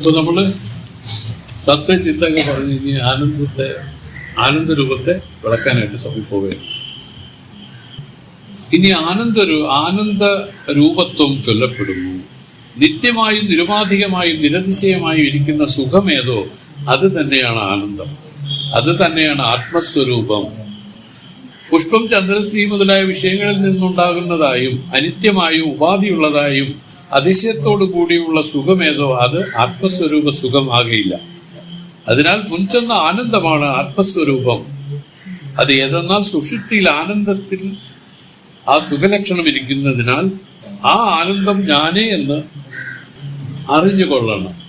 ഇപ്പൊ നമ്മൾ സത്യ പറഞ്ഞു ഇനി ആനന്ദത്തെ ആനന്ദ രൂപത്തെ വിളക്കാനായിട്ട് സഭയിൽ പോവുകയാണ്. ഇനി ആനന്ദ ആനന്ദ രൂപത്വം ചൊല്ലപ്പെടുന്നു. നിത്യമായും നിരുപാധികമായും നിരതിശയമായും ഇരിക്കുന്ന സുഖമേതോ അത് തന്നെയാണ് ആനന്ദം. അത് തന്നെയാണ് ആത്മസ്വരൂപം. പുഷ്പം ചന്ദ്രസ്ത്രീ മുതലായ വിഷയങ്ങളിൽ നിന്നുണ്ടാകുന്നതായും അനിത്യമായും ഉപാധിയുള്ളതായും അതിശയത്തോടു കൂടിയുള്ള സുഖമേതോ അത് ആത്മസ്വരൂപ സുഖമാകയില്ല. അതിനാൽ മുൻചെന്ന ആനന്ദമാണ് ആത്മസ്വരൂപം. അത് ഏതെന്നാൽ സുഷുപ്തിയിൽ ആനന്ദത്തിൽ ആ സുഖലക്ഷണം ഇരിക്കുന്നതിനാൽ ആ ആനന്ദം ഞാനേ എന്ന് അറിഞ്ഞുകൊള്ളണം.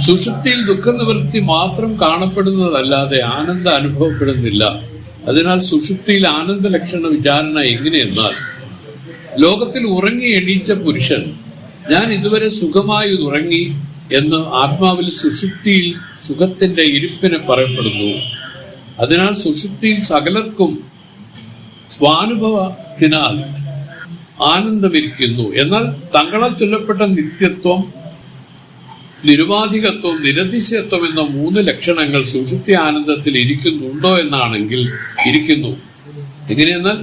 സുഷുപ്തിയിൽ ദുഃഖനിവൃത്തി മാത്രം കാണപ്പെടുന്നതല്ലാതെ ആനന്ദം അനുഭവപ്പെടുന്നില്ല. അതിനാൽ സുഷുപ്തിയിൽ ആനന്ദ ലക്ഷണ വിചാരണ എങ്ങനെയെന്നാൽ ലോകത്തിൽ ഉറങ്ങി എണീച്ച പുരുഷൻ ഞാൻ ഇതുവരെ സുഖമായി ഉറങ്ങി എന്ന് ആത്മാവിൽ സുഷുപ്തിയിൽ സുഖത്തിന്റെ ഇരിപ്പിനെ പറയപ്പെടുന്നു. അതിനാൽ സുഷുപ്തിയിൽ സകലർക്കും സ്വാനുഭവത്തിനാൽ ആനന്ദമിരിക്കുന്നു. എന്നാൽ തങ്ങളാൽ ചൊല്ലപ്പെട്ട നിത്യത്വം നിരുപാധികത്വം നിരതിശയത്വം എന്ന മൂന്ന് ലക്ഷണങ്ങൾ സുഷുപ്തി ആനന്ദത്തിൽ ഇരിക്കുന്നുണ്ടോ എന്നാണെങ്കിൽ ഇരിക്കുന്നു. എങ്ങനെയെന്നാൽ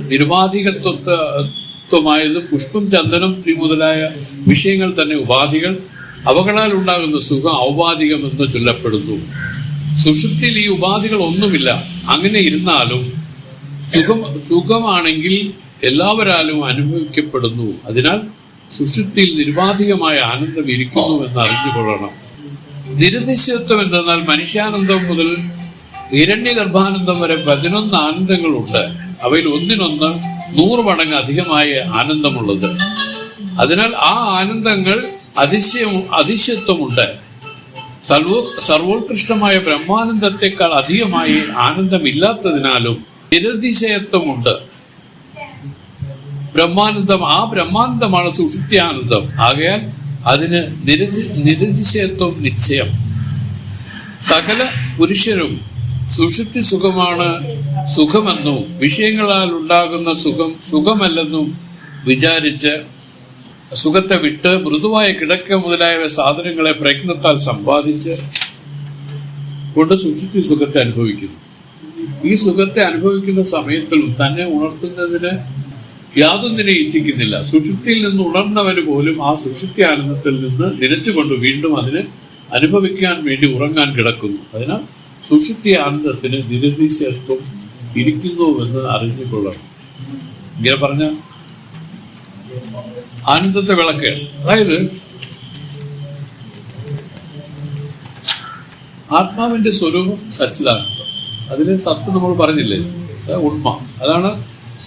നിരുപാധികത്വമായത് പുഷ്പം ചന്ദനം സ്ത്രീ മുതലായ വിഷയങ്ങൾ തന്നെ ഉപാധികൾ. അവകളാൽ ഉണ്ടാകുന്ന സുഖം ഔപാധികമെന്ന് ചൊല്ലപ്പെടുന്നു. സുഷുപ്തിയിൽ ഈ ഉപാധികൾ ഒന്നുമില്ല. അങ്ങനെ ഇരുന്നാലും സുഖം സുഖമാണെങ്കിൽ എല്ലാവരാലും അനുഭവിക്കപ്പെടുന്നു. അതിനാൽ സുഷുപ്തിയിൽ നിരുപാധികമായ ആനന്ദം ഇരിക്കുന്നു എന്ന് അറിഞ്ഞുകൊള്ളണം. നിരതിശയത്വം എന്തെന്നാൽ മനുഷ്യാനന്ദം മുതൽ ഇരണ്യഗർഭാനന്ദം വരെ പതിനൊന്ന് ആനന്ദങ്ങളുണ്ട്. അവയിൽ ഒന്നിനൊന്ന് നൂറ് മടങ്ങ് അധികമായ ആനന്ദമുള്ളത്. അതിനാൽ ആ ആനന്ദങ്ങൾ അതിശയം അതിശയത്വമുണ്ട്. സർവോ സർവോത്കൃഷ്ടമായ ബ്രഹ്മാനന്ദത്തെക്കാൾ അധികമായി ആനന്ദമില്ലാത്തതിനാലും നിരതിശയത്വമുണ്ട്. ബ്രഹ്മാനന്ദം ആ ബ്രഹ്മാനന്ദമാണ് സുഷുപ്തിയാനന്ദം ആകയാൽ അതിന് നിരതി നിരതിശയത്വം നിശ്ചയം. സകല പുരുഷരും സുഷുപ്തി സുഖമാണ് സുഖമെന്നും. വിഷയങ്ങളാൽ ഉണ്ടാകുന്ന സുഖം സുഖമല്ലെന്നും വിചാരിച്ച് സുഖത്തെ വിട്ട് മൃദുവായ കിടക്ക മുതലായ സാധനങ്ങളെ പ്രയത്നത്താൽ സമ്പാദിച്ച് കൊണ്ട് സുഷുപ്തി സുഖത്തെ അനുഭവിക്കുന്നു. ഈ സുഖത്തെ അനുഭവിക്കുന്ന സമയത്തിലും തന്നെ ഉണർത്തുന്നതിന് യാതൊന്നിനെ ഇച്ഛിക്കുന്നില്ല. സുഷുപ്തിയിൽ നിന്ന് ഉണർന്നവന് പോലും ആ സുഷുപ്തി ആനന്ദത്തിൽ നിന്ന് നിലച്ചുകൊണ്ട് വീണ്ടും അതിന് അനുഭവിക്കാൻ വേണ്ടി ഉറങ്ങാൻ കിടക്കുന്നു. അതിനാൽ സുഷുപ്തി ആനന്ദത്തിന് നിരതിശയത്വം ഇരിക്കുന്നുവെന്ന് അറിഞ്ഞുകൊള്ളണം. ഇങ്ങനെ പറഞ്ഞ ആനന്ദത്തെ വിളക്ക്. അതായത് ആത്മാവിന്റെ സ്വരൂപം സച്ചിദാനന്ദം. അതിന് സത്ത് നമ്മൾ പറഞ്ഞില്ലേ? ഉണ്മ. അതാണ്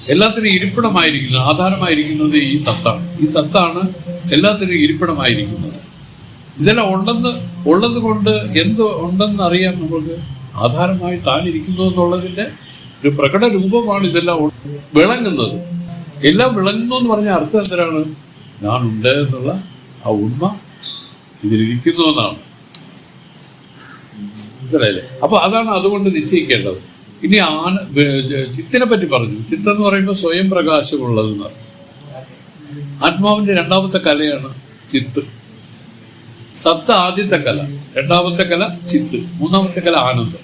എല്ലാത്തിനും ഇരിപ്പിടമായിരിക്കുന്നത് ആധാരമായിരിക്കുന്നത് ഈ സത്താണ്. ഈ സത്താണ് എല്ലാത്തിനും ഇരിപ്പിടമായിരിക്കുന്നത്. ഇതെല്ലാം ഉണ്ടെന്ന് ഉള്ളത് കൊണ്ട് എന്ത് ഉണ്ടെന്ന് അറിയാൻ നമുക്ക് ആധാരമായി താൻ ഇരിക്കുന്നു എന്നുള്ളതിന്റെ ഒരു പ്രകട രൂപമാണ് ഇതെല്ലാം വിളങ്ങുന്നത്. എല്ലാം വിളങ്ങുന്നു എന്ന് പറഞ്ഞ അർത്ഥം എന്തിനാണ്? ഞാൻ ഉണ്ട് എന്നുള്ള ആ ഉണ്മ ഇതിലിരിക്കുന്നു എന്നാണ്. മനസ്സിലായില്ലേ? അപ്പൊ അതാണ് അതുകൊണ്ട് നിശ്ചയിക്കേണ്ടത്. ഇനി ആന ചിത്തിനെ പറ്റി പറഞ്ഞു. ചിത്തം എന്ന് പറയുമ്പോൾ സ്വയം പ്രകാശമുള്ളതെന്ന് അർത്ഥം. ആത്മാവിന്റെ രണ്ടാമത്തെ കലയാണ് ചിത്ത്. സത്ത് ആദ്യത്തെ കല രണ്ടാമത്തെ കല ചിത്ത് മൂന്നാമത്തെ കല ആനന്ദം.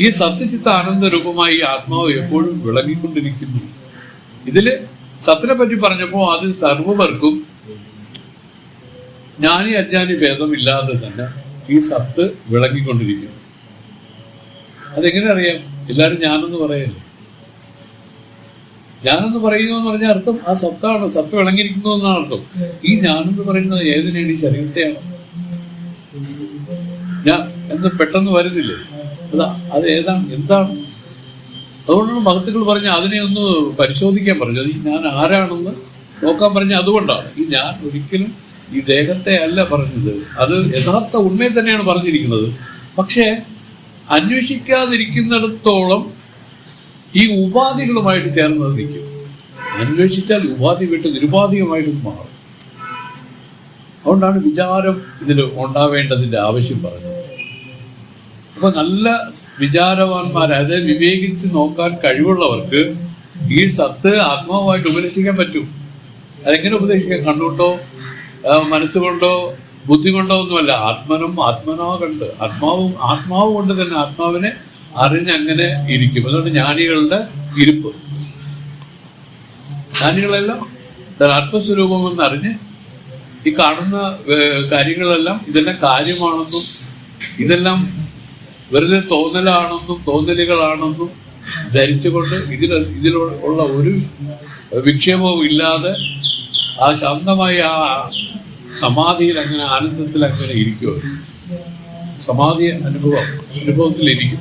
ഈ സത്യചിത്ത ആനന്ദ രൂപമായി ആത്മാവ് എപ്പോഴും വിളങ്ങിക്കൊണ്ടിരിക്കുന്നു. ഇതിൽ സത്തിനെ പറ്റി പറഞ്ഞപ്പോൾ അത് സർവർക്കും ജ്ഞാനി അജ്ഞാനി ഭേദമില്ലാതെ തന്നെ ഈ സത്ത് വിളങ്ങിക്കൊണ്ടിരിക്കുന്നു. അതെങ്ങനെ അറിയാം? എല്ലാരും ഞാനെന്ന് പറയല്ലേ? ഞാനെന്ന് പറയുന്നു എന്ന് പറഞ്ഞ അർത്ഥം ആ സത്താണ് സത്ത് വിളങ്ങിയിരിക്കുന്നു എന്നാണ് അർത്ഥം. ഈ ഞാനെന്ന് പറയുന്നത് ഏതിനാണ് ഈ ശരീരത്തെയാണ്. ഞാൻ എന്ന് പെട്ടെന്ന് വരുന്നില്ലേ? അതാ അത് ഏതാണ്? എന്താണ്? അതുകൊണ്ടാണ് മഹത്തുക്കൾ പറഞ്ഞ അതിനെ ഒന്ന് പരിശോധിക്കാൻ പറഞ്ഞു. അത് ഞാൻ ആരാണെന്ന് നോക്കാൻ പറഞ്ഞ അതുകൊണ്ടാണ്. ഈ ഞാൻ ഒരിക്കലും ഈ ദേഹത്തെ അല്ല പറഞ്ഞത്. അത് യഥാർത്ഥ ഉണ്മയെ തന്നെയാണ് പറഞ്ഞിരിക്കുന്നത്. പക്ഷേ അന്വേഷിക്കാതിരിക്കുന്നിടത്തോളം ഈ ഉപാധികളുമായിട്ട് ചേർന്നത് നിൽക്കും. അന്വേഷിച്ചാൽ ഉപാധി വിട്ട് നിരുപാധികമായിട്ട് മാറും. അതുകൊണ്ടാണ് വിചാരം ഇതിൽ ഉണ്ടാവേണ്ടതിന്റെ ആവശ്യം പറഞ്ഞത്. അപ്പൊ നല്ല വിചാരവാന്മാർ അതായത് വിവേകിച്ച് നോക്കാൻ കഴിവുള്ളവർക്ക് ഈ സത്ത് ആത്മാവുമായിട്ട് ഉപദേശിക്കാൻ പറ്റും. അതെങ്ങനെ ഉപദേശിക്കാം? കണ്ണുകൊണ്ടോ മനസ്സുകൊണ്ടോ ബുദ്ധി കൊണ്ടോ ഒന്നുമല്ല. ആത്മനും ആത്മനോ കണ്ട്. ആത്മാവും ആത്മാവ് കൊണ്ട് തന്നെ ആത്മാവിനെ അറിഞ്ഞങ്ങനെ ഇരിക്കും. അതുകൊണ്ട് ജ്ഞാനികളുടെ ഇരിപ്പ്. ജ്ഞാനികളെല്ലാം ആത്മസ്വരൂപം ആത്മസ്വരൂപമെന്ന് അറിഞ്ഞ് ഈ കാണുന്ന കാര്യങ്ങളെല്ലാം ഇതെല്ലാം കാര്യമാണെന്നും ഇതെല്ലാം വെറുതെ തോന്നലാണെന്നും തോന്നലുകളാണെന്നും ധരിച്ചുകൊണ്ട് ഇതിൽ ഉള്ള ഒരു വിക്ഷേപവും ഇല്ലാതെ ആ ശാന്തമായ ആ സമാധിയിൽ അങ്ങനെ ആനന്ദത്തിൽ അങ്ങനെ ഇരിക്കുമോ സമാധി അനുഭവം അനുഭവത്തിലിരിക്കും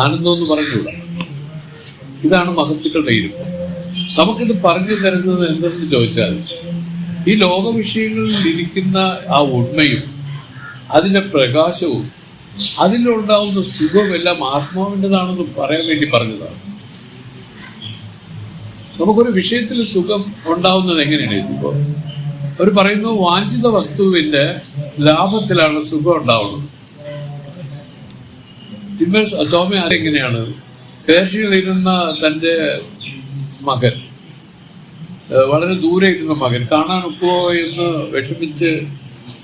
ആനന്ദം എന്ന് പറഞ്ഞുകൂടാ. ഇതാണ് മഹത്തുക്കളുടെ ഇരിപ്പ്. നമുക്കിത് പറഞ്ഞു തരുന്നത് എന്തെന്ന് ചോദിച്ചാൽ ഈ ലോക വിഷയങ്ങളിൽ ഇരിക്കുന്ന ആ ഉണ്മയും അതിന്റെ പ്രകാശവും അതിലുണ്ടാവുന്ന സുഖമെല്ലാം ആത്മാവിന്റെതാണെന്ന് പറയാൻ വേണ്ടി പറഞ്ഞതാണ്. നമുക്കൊരു വിഷയത്തിൽ സുഖം ഉണ്ടാവുന്നത് എങ്ങനെയാണ് ഇതിപ്പോ? അവർ പറയുന്നു വാഞ്ചിത വസ്തുവിന്റെ ലാഭത്തിലാണ് സുഖം ഉണ്ടാവുന്നത്. തിന്മേൽ സ്വാമി ആരെങ്ങനെയാണ്? പേർഷ്യയിലിരുന്ന തന്റെ മകൻ വളരെ ദൂരെ ഇരുന്ന മകൻ കാണാൻ ഒക്കുമോ എന്ന് വിഷമിച്ച്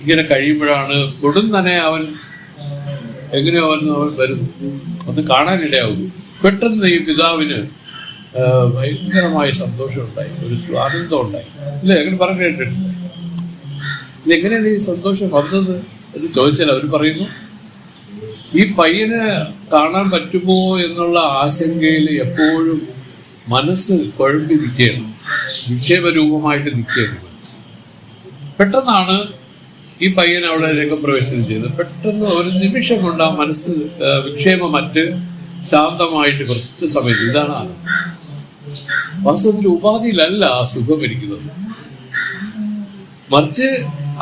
ഇങ്ങനെ കഴിയുമ്പോഴാണ് ഉടൻ തന്നെ അവൻ എങ്ങനെയോ അവൻ അവൻ വരുന്നു. ഒന്ന് കാണാനിടയാകുന്നു പെട്ടെന്ന് ഈ പിതാവിന് ഭയങ്കരമായ സന്തോഷമുണ്ടായി. ഒരു ആനന്ദം ഉണ്ടായി ഇല്ലേ? അങ്ങനെ പറഞ്ഞു കേട്ടിട്ടില്ല ഇതെങ്ങനെയാണ് ഈ സന്തോഷം വന്നത് എന്ന് ചോദിച്ചാൽ അവർ പറയുന്നു ഈ പയ്യനെ കാണാൻ പറ്റുമോ എന്നുള്ള ആശങ്കയിൽ എപ്പോഴും മനസ്സ് കുഴമ്പി നിൽക്കുകയാണ് നിക്ഷേപരൂപമായിട്ട് നിൽക്കുകയാണ് മനസ്സ്. പെട്ടെന്നാണ് ഈ പയ്യൻ അവിടെ രംഗപ്രവേശനം ചെയ്തു. പെട്ടെന്ന് ഒരു നിമിഷം കൊണ്ട് ആ മനസ്സ് വിക്ഷേപമറ്റ് ശാന്തമായിട്ട് കുറച്ച് സമയത്ത് ഇതാണ് ആനന്ദം. വാസ്തവത്തിൽ ഉപാധിയിലല്ല ആ സുഖം ഇരിക്കുന്നത്. മറിച്ച്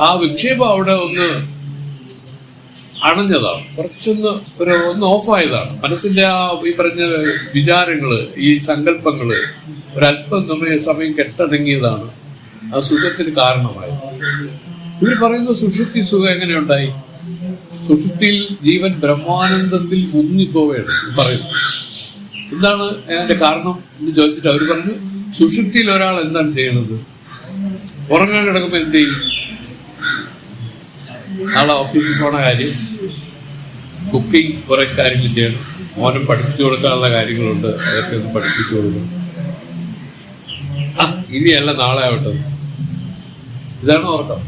ആ വിക്ഷേപം അവിടെ ഒന്ന് അണഞ്ഞതാണ്. കുറച്ചൊന്ന് ഒരു ഒന്ന് ഓഫായതാണ്. മനസ്സിന്റെ ആ ഈ പറഞ്ഞ വിചാരങ്ങൾ ഈ സങ്കല്പങ്ങൾ ഒരല്പം സമയം സമയം കെട്ടടങ്ങിയതാണ് ആ സുഖത്തിന് കാരണമായത്. ഇവർ പറയുന്ന സുഷുപ്തി സുഖം എങ്ങനെയുണ്ടായി സുഷുപ്തിയിൽ ജീവൻ ബ്രഹ്മാനന്ദത്തിൽ മുങ്ങിപ്പോവുകയാണ് പറയുന്നു എന്താണ് അതിന്റെ കാരണം എന്ന് ചോദിച്ചിട്ട് അവർ പറഞ്ഞു സുഷുപ്തിയിൽ ഒരാൾ എന്താണ് ചെയ്യുന്നത് ഉറങ്ങാൻ കിടക്കുമ്പോൾ എന്ത് ചെയ്യും? നാളെ ഓഫീസിൽ പോണ കാര്യം കുക്കിംഗ് കുറെ കാര്യങ്ങൾ ചെയ്യണം. മോനും പഠിപ്പിച്ചു കൊടുക്കാനുള്ള കാര്യങ്ങളുണ്ട് അതൊക്കെ ഒന്ന് പഠിപ്പിച്ചു കൊടുക്കണം. ആ ഇനിയല്ല നാളെ ആവട്ടെ. ഇതാണ് ഉറക്കം.